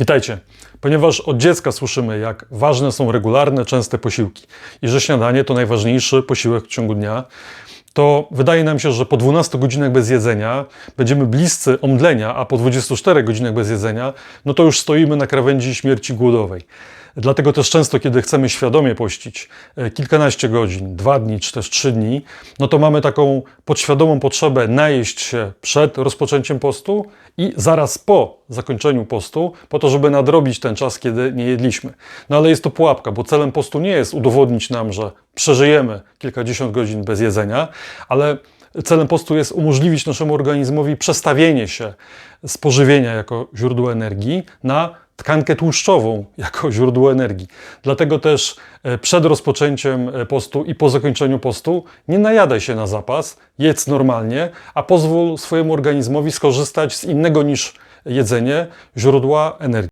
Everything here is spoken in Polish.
Witajcie. Ponieważ od dziecka słyszymy, jak ważne są regularne, częste posiłki i że śniadanie to najważniejszy posiłek w ciągu dnia, to wydaje nam się, że po 12 godzinach bez jedzenia będziemy bliscy omdlenia, a po 24 godzinach bez jedzenia, no to już stoimy na krawędzi śmierci głodowej. Dlatego też często, kiedy chcemy świadomie pościć e, kilkanaście godzin, dwa dni czy też trzy dni, no to mamy taką podświadomą potrzebę najeść się przed rozpoczęciem postu i zaraz po zakończeniu postu, po to, żeby nadrobić ten czas, kiedy nie jedliśmy. No ale jest to pułapka, bo celem postu nie jest udowodnić nam, że przeżyjemy kilkadziesiąt godzin bez jedzenia, ale celem postu jest umożliwić naszemu organizmowi przestawienie się z pożywienia jako źródło energii na tkankę tłuszczową jako źródło energii. Dlatego też e, przed rozpoczęciem e, postu i po zakończeniu postu nie najadaj się na zapas, jedz normalnie, a pozwól swojemu organizmowi skorzystać z innego niż jedzenie źródła energii.